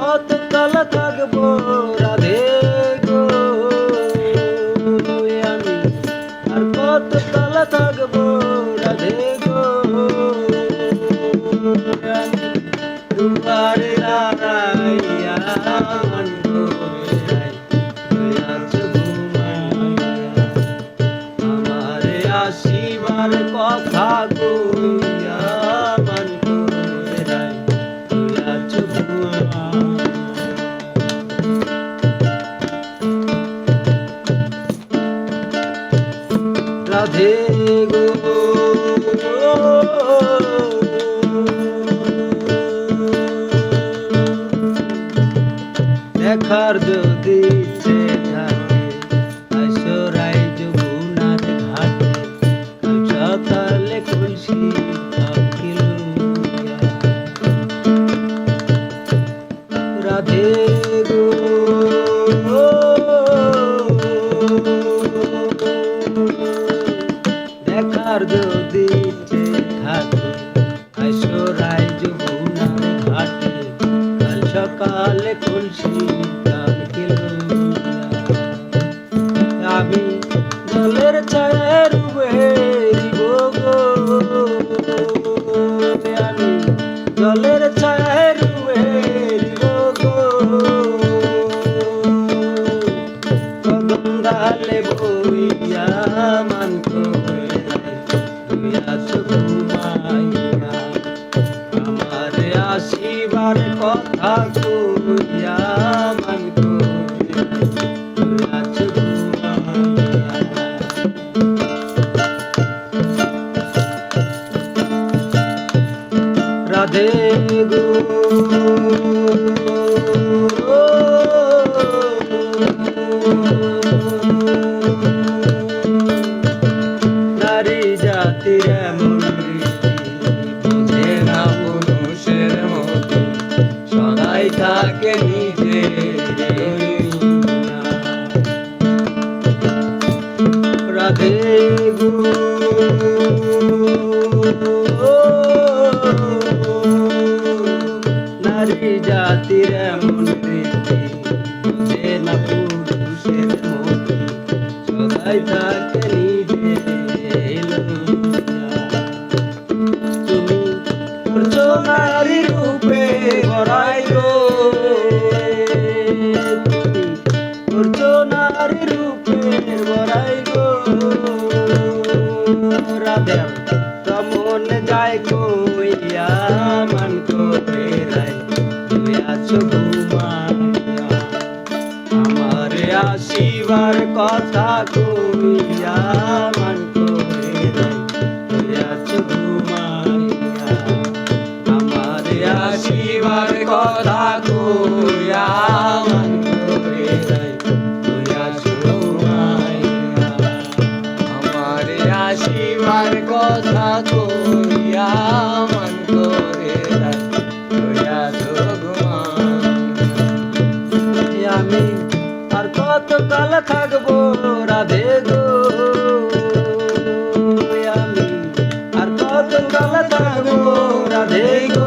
আর কত কাল থাকব, রাধে গো আমি আর কত কাল থাকব, রাধে গো আমি মন করে আছো আসিবার কথা দেখার যদি থাকে আসরাই যমুনার সকালে খুলসি আমি জলের ছায়ের গঙ্গালে বইয়া মান করে তুই আছো ঘুমাইয়া আমার রাধে গো থাকে নিজে রাধে গো নারী জাতির এমন রীতি বোঝে না পুরুষের মতি সদাই থাকে রাধে রমন যায় কইয়া মান করে রাই তুমি আছো ঘুমাইয়া। আমার আসিবার কথা কইয়া মান করে রাই তুই আছো ঘুমাইয়া। আসিবার কথা কইয়া মন করে আমি আর কত কাল থাকব রাধে গো? আমি আর কত কাল থাকব রাধে গো?